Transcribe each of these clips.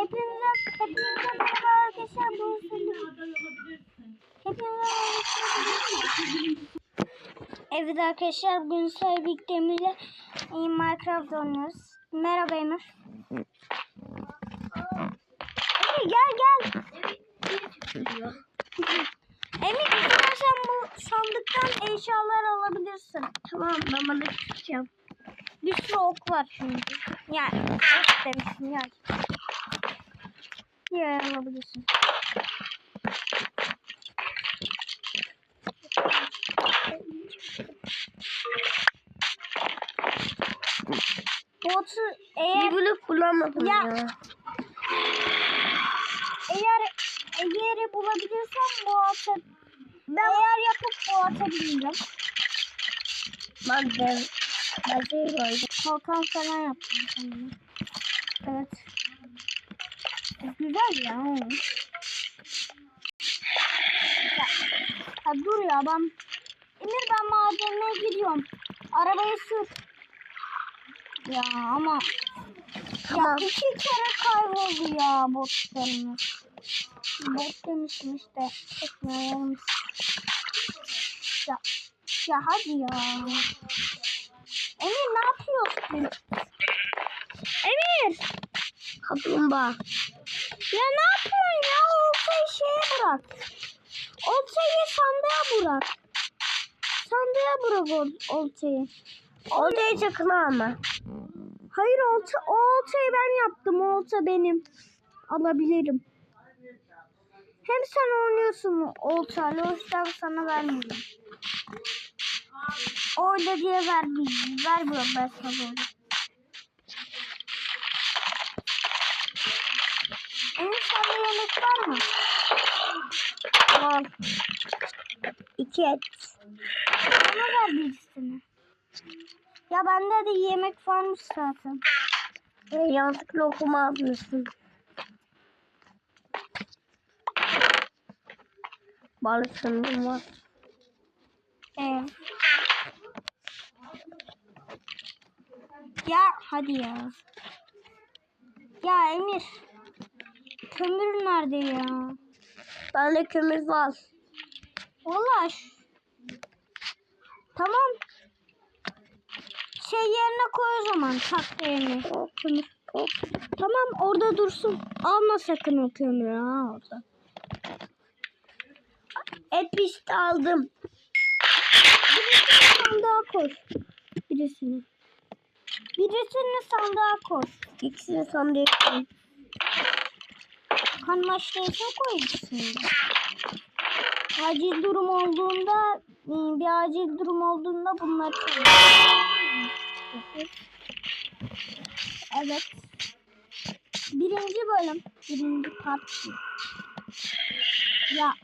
Hepinize, hepinize merhaba arkadaşlar. Bu Hepinize Evet arkadaşlar bugün sizlerle birlikte Emir'le Minecraft oynuyoruz. Merhaba Emir. Emir gel gel. Emir istersen bu sandıktan eşyalar alabilirsin. Tamam ben bana çıkacağım. Bir sürü ok var çünkü. Yani ok demişim ya. Yer alabilirsin. Botu eğer Bir blok bulamadım Ya. ya. eğer eğer bulabilirsem bu ata eğer yapıp bu atabilirim. Bak ben ben şey koydum. Kalkan falan yaptım. Evet. Güzel ya. ya. Dur ya ben Emir ben madene gidiyorum. Arabayı sür. Ya ama ya iki kere kayboldu ya botlarımız. Bot demişim işte. Tekmelerimiz. Ya, ya hadi ya. Emir ne yapıyorsun? Emir! Kaplumbağa. Ya ne yapıyorsun ya? Oltayı şeye bırak. Oltayı sandığa bırak. Sandığa bırak ol- oltayı. Odaya çakıla ama. Hayır olta, o oltayı ben yaptım. O olta benim. Alabilirim. Hem sen oynuyorsun oltayla. O yüzden sana vermiyorum. Oyla diye ver, vermiyorum ben sana onu. Emir yemek var mı? Var. İki et. Bana ver birisini. Ya bende de yemek varmış zaten. Ve yanlışlıkla okuma atmışsın. Balık sandım var. Ee. Ya hadi ya. Ya Emir. Kömür nerede ya? Bende kömür var. Vallahi. ş- Tamam. Şey yerine koy o zaman. Takta yerine. O kömür. O. Tamam orada dursun. Alma sakın o kömürü ha orada. Et pişti aldım. Birisini sandığa koy. Birisini. Birisini sandığa koy. İkisini sandığa koydum. Kan maçtaysa koy ikisini. de. Acil durum olduğunda e, bir acil durum olduğunda bunlar. Evet. Birinci bölüm. Birinci part. Ya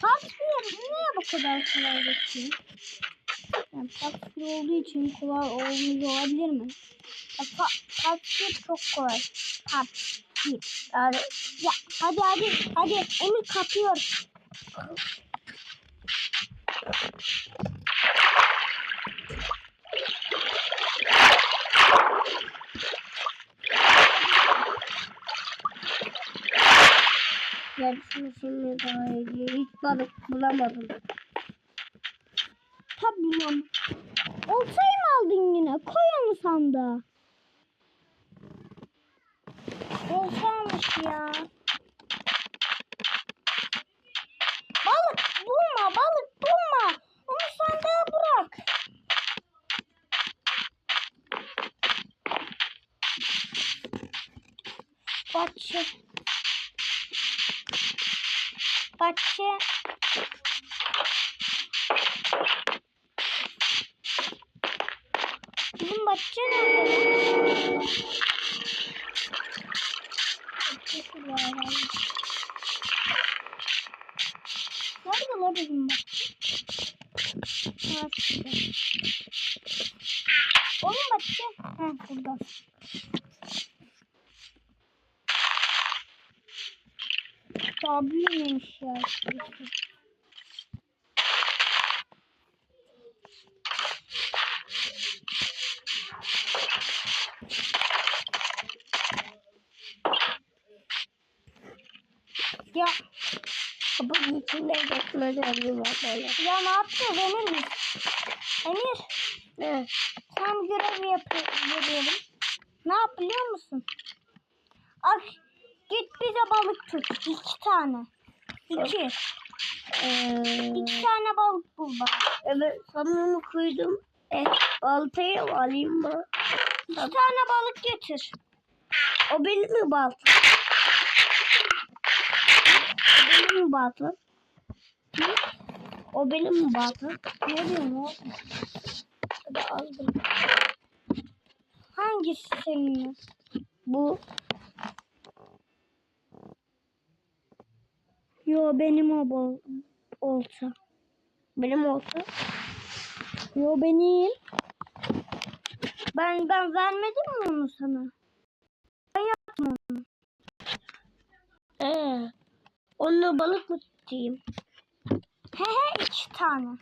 part niye bu kadar kolay geçiyor? Yani part olduğu için kolay olmuş olabilir mi? Ya, pa- part çok kolay. Part. Yani Ya hadi hadi hadi Emir kapıyor. yarısını şimdi daha iyi. Hiç balık bulamadım. Tabii biliyorum. Oltayı aldın yine? Koy onu sandığa. Ya. Balık bulma balık bulma. Onu sandığa bırak. Bahçe. Bahçe. Ha burada. Büyümüş ya. şurası. Kapının içinde geçmelerim var böyle. ya ne yapacağız Emir biz? Emir Ne? sen görev yapıyorum. Ne yap biliyor musun? Ay git bize balık tut. İki tane. İki. Ee, İki tane balık bul bak. evet sanırım koydum. E, baltayı alayım mı? İki tane balık getir. O benim mi baltam? O benim mi? Hı? O benim mi baltam? Ne diyorsun oğlum? Hadi aldım. Hangisi senin? Bu Yo benim o bol olsa. benim olsa. Yo benim. Ben ben vermedim mi onu sana? Ee, onunla balık mı tutayım? He he iki tane.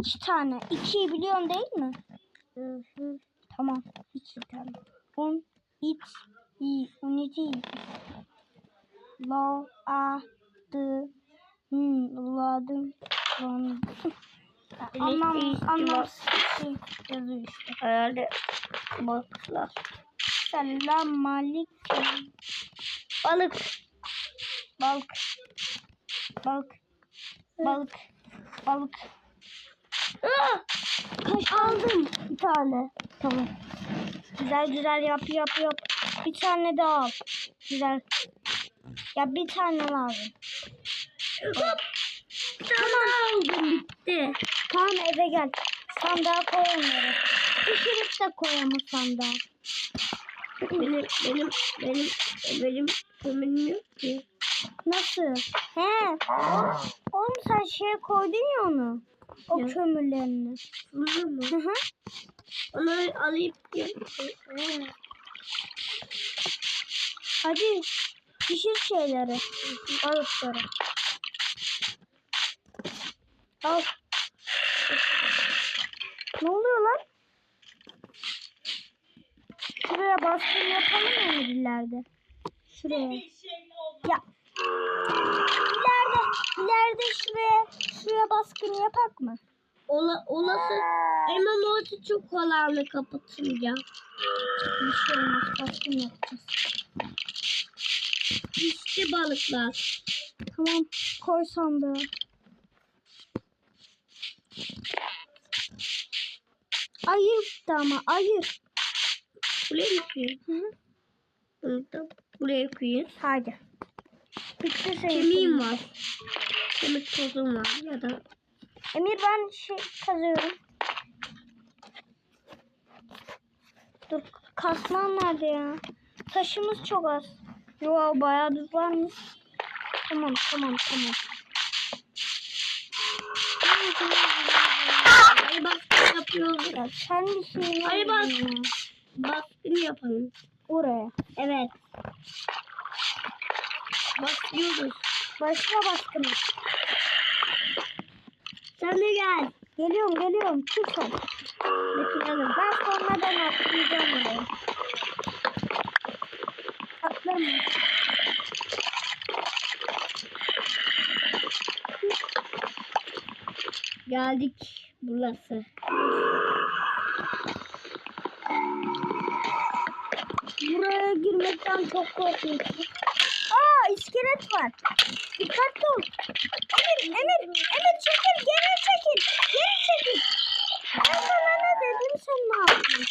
İki tane. İkiyi biliyorsun değil mi? Hı hı. Tamam. İki tane. On, it, i, on iki. Lo, a, dı, hmm, ladım, lan. Anlam, şey yazıyor işte. Herhalde balıklar. Selam aleyküm. Balık. Balık. Balık. Balık. Balık. Aa, Kaç aldım bir tane. Tamam. Güzel güzel yap yap yap. Bir tane daha al. Güzel. Ya bir tane lazım. hop. Tamam aldım bitti. Tamam eve gel. Sandığa koy onları. Pişirip de koy ama sandığa. Benim benim benim benim kömürüm yok ki. Nasıl? He. Oğlum sen şeye koydun ya onu. O Ya. kömürlerini. Bunu mu? Hı hı. Onu alayım. Hadi pişir şeyleri. Balıkları. Al. Ne oluyor lan? Şuraya baskın yapalım mı ileride? Şuraya. Ya. İleride, ileride şuraya, şuraya baskın yapak mı? Ola, olası Emam orta çok kolaylı kapatınca. Bir şey olmaz, baskın yapacağız. İşte balıklar. Tamam, koy sandığı. Ayır da ama ayır. Buraya mı koyayım? Hı hı. Bunu da buraya koyayım. Hadi. Bitti senin. Kemiğim var. Kemik tozum var ya da Emir ben şey kazıyorum. Dur kasman nerede ya? Taşımız çok az. Yo bayağı düz varmış. Tamam tamam tamam. Ay baskın yapıyoruz. Ya sen bir şey Ay bak. Baskın yapalım. Oraya. Evet. Başlıyoruz. Başla baskını. Sen de gel. Geliyorum geliyorum. Tut sen. Bitirelim. Ben sonradan atlayacağım oraya. Atlama. Geldik burası. Buraya girmekten çok korkuyorum. Aa iskelet var. Dikkatli ol. Emir, Emir, Emir çekil, geri çekil. Geri çekil. Ben sana ne dedim sen ne yaptın?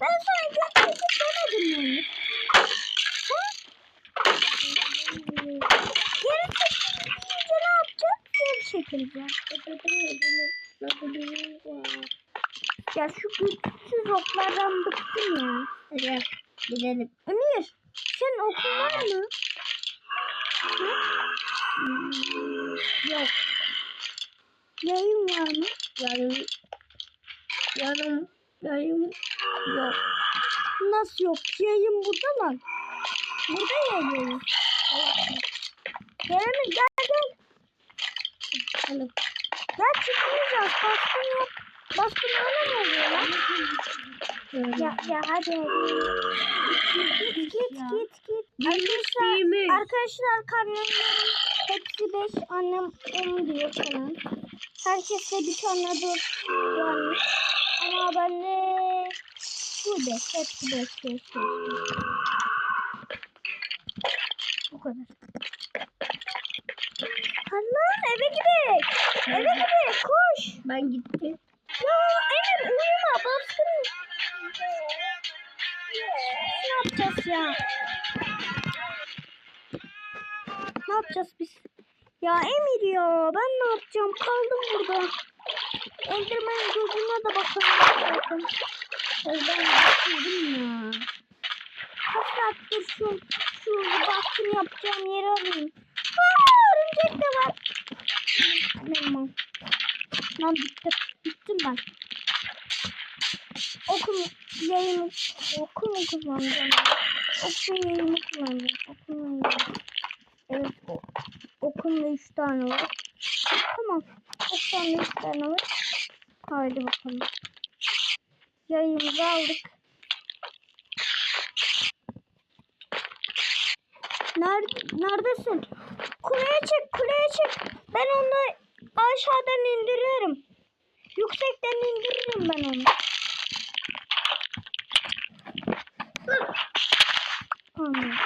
Ben sana çekil demedim mi? Geri çekil deyince ne yapacağım? Geri çekileceğim. Ya şu güçsüz oklardan bıktım ya. Hadi gidelim. Emir, senin okul var mı? Yok. Yayın var mı? Yarın yarın yarın yok. Nasıl yok? Yayın burada lan. Burada ya yayın. Emir gel gel. Hadi. Gel çıkmayacağız. Baskın yok. Baskın öyle mi oluyor lan? Ya ya hadi. Git git git Ya. git git. Büyümüş, Arkadaşlar, büyümüş. arkadaşlar kamyonların hepsi beş. Annem on diyor falan. Herkeste bir tane dur. Ama bende bu beş. Hepsi beş beş beş. Bu kadar. Lan eve gidelim. Eve gidelim. Koş. Ben gittim. Ya Emir uyuma baskın. Ne yapacağız ya? Ne yapacağız biz? Ya Emir ya ben ne yapacağım? Kaldım burada. Enderman gözüne de bakalım. Ben bakıyorum ya. Kaç saattir şu, şu baskın yapacağım yeri arıyorum. Aa, örümcek de var. Tamam. Lan bitti. Bittim ben. Okum yayını oku mu kullanacağım? Okun yayını kullanacağım. Okun yayını. Evet o. Okumda üç tane var. Tamam. Okumda üç tane var. Haydi bakalım. Yayımızı aldık. Nerede, neredesin? Kuleye çık, kuleye çık. Ben onu aşağıdan indiririm. Yüksekten indiririm ben onu. Hmm.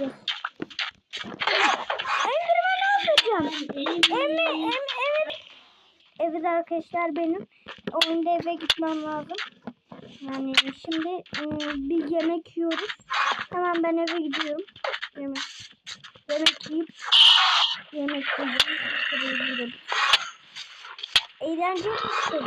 Enderman'ı öldüreceğiz. Enderman'ı öldüreceğim. Emir, Emir, Emir. Evet arkadaşlar benim. Oyunda eve gitmem lazım. Yani şimdi ıı, bir yemek yiyoruz. Hemen ben eve gidiyorum. Yemek, yemek yiyip yemek yiyeceğim. Eğlenceli bir şey.